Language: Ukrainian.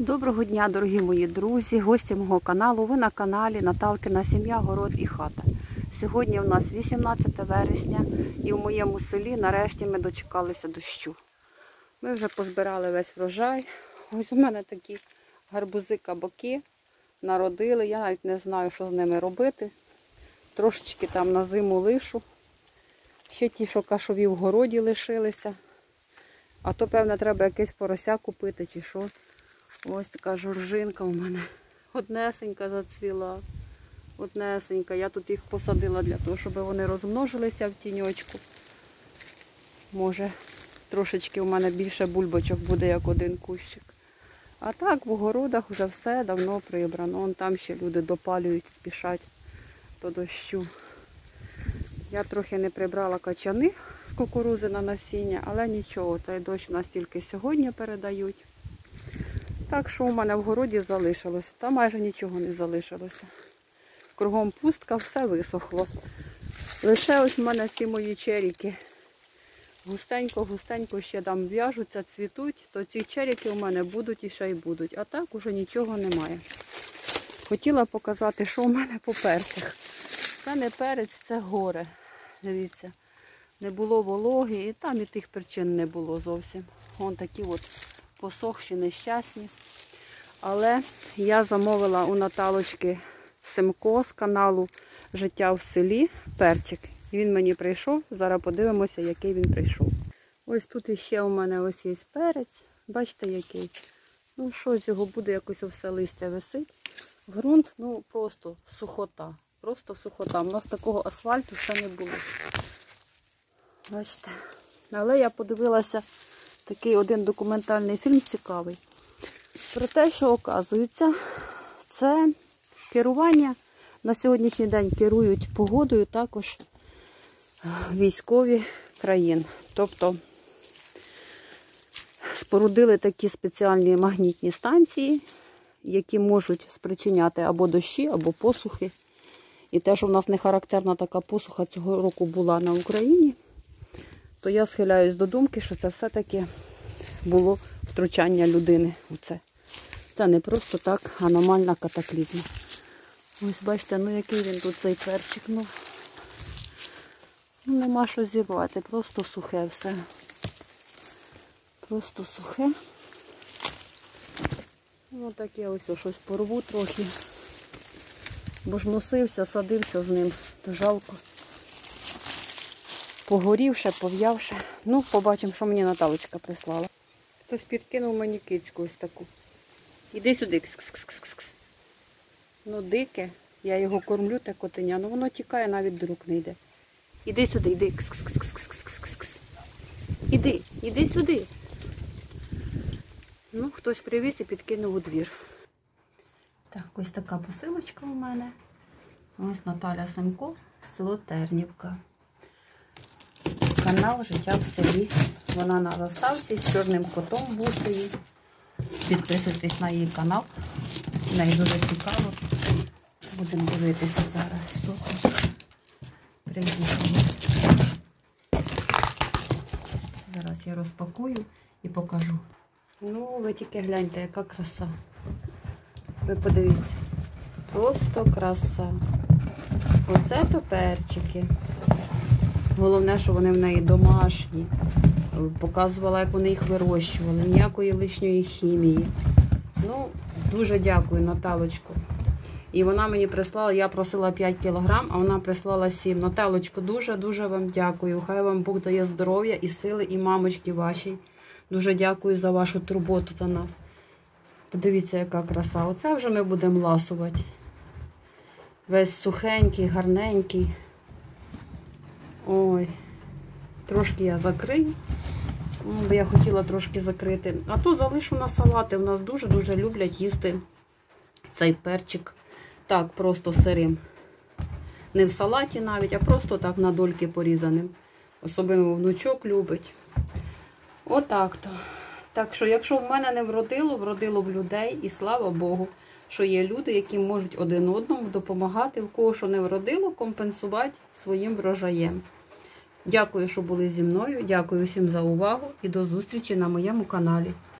Доброго дня, дорогі мої друзі, гості мого каналу. Ви на каналі Наталкина Сім'я, Город і хата. Сьогодні у нас 18 вересня і в моєму селі нарешті ми дочекалися дощу. Ми вже позбирали весь врожай. Ось у мене такі гарбузи кабаки народили. Я навіть не знаю, що з ними робити. Трошечки там на зиму лишу. Ще ті, що кашові в городі лишилися. А то, певно, треба якесь порося купити чи що. Ось така жоржинка у мене. Однесенька зацвіла. Однесенька. Я тут їх посадила для того, щоб вони розмножилися в тіньочку. Може, трошечки у мене більше бульбочок буде, як один кущик. А так в огородах вже все давно прибрано. Вон там ще люди допалюють, спішать до дощу. Я трохи не прибрала качани з кукурузи на насіння, але нічого, цей дощ у нас тільки сьогодні передають. Так що у мене в городі залишилося. Та майже нічого не залишилося. Кругом пустка, все висохло. Лише ось в мене ці мої черіки. Густенько-густенько ще там в'яжуться, цвітуть, то ці черіки у мене будуть і ще й будуть. А так уже нічого немає. Хотіла показати, що у мене по перцях. Це не перець, це горе. Дивіться, не було вологи і там і тих причин не було зовсім. Вон такі от посохші, нещасні. Але я замовила у Наталочки Семко з каналу Життя в селі перчик. І він мені прийшов. Зараз подивимося, який він прийшов. Ось тут іще у мене ось є перець. Бачите, який. Ну, що з його буде, якось все листя висить. Грунт, ну, просто сухота. Просто сухота. У нас такого асфальту ще не було. Бачите. Але я подивилася такий один документальний фільм цікавий. Про те, що оказується, це керування на сьогоднішній день керують погодою також військові країн. Тобто спорудили такі спеціальні магнітні станції, які можуть спричиняти або дощі, або посухи. І те, що в нас не характерна така посуха цього року була на Україні, то я схиляюсь до думки, що це все-таки було втручання людини у це. Це не просто так аномальна катаклізма. Ось бачите, ну який він тут цей перчик. Ну, ну нема що зірвати, просто сухе все. Просто сухе. Ну так я ось щось порву трохи. Бо ж носився, садився з ним, то жалко. Погорівше, пов'явше. Ну, побачимо, що мені Наталочка прислала. Хтось підкинув мені кицьку ось таку. Іди сюди. Кс -кс -кс -кс -кс. Ну, дике. Я його кормлю, те котеня, ну воно тікає, навіть до рук не йде. Іди сюди, йди. Кс -кс -кс -кс -кс -кс. Іди, іди сюди. Ну, хтось привіз і підкинув у двір. Так, ось така посилочка у мене. Ось Наталя Семко, село Тернівка. Канал Життя в селі. Вона на заставці з чорним котом бусею. Підписуйтесь на її канал. Неї дуже цікаво. Будемо дивитися зараз, що тут приїхало. Зараз я розпакую і покажу. Ну, ви тільки гляньте, яка краса. Ви подивіться. Просто краса. Оце то перчики. Головне, що вони в неї домашні. Показувала, як вони їх вирощували. Ніякої лишньої хімії. Ну, дуже дякую, Наталочку. І вона мені прислала, я просила 5 кілограм, а вона прислала 7. Наталочку, дуже-дуже вам дякую. Хай вам Бог дає здоров'я і сили, і мамочки вашій. Дуже дякую за вашу турботу за нас. Подивіться, яка краса. Оце вже ми будемо ласувати. Весь сухенький, гарненький. Ой, трошки я закрию. Бо я хотіла трошки закрити. А то залишу на салати. У нас дуже-дуже люблять їсти цей перчик. Так, просто сирим. Не в салаті навіть, а просто так на дольки порізаним. Особливо внучок любить. Отак-то. Так що, якщо в мене не вродило, вродило в людей, і слава Богу, що є люди, які можуть один одному допомагати, в кого що не вродило, компенсувати своїм врожаєм. Дякую, що були зі мною. Дякую всім за увагу і до зустрічі на моєму каналі.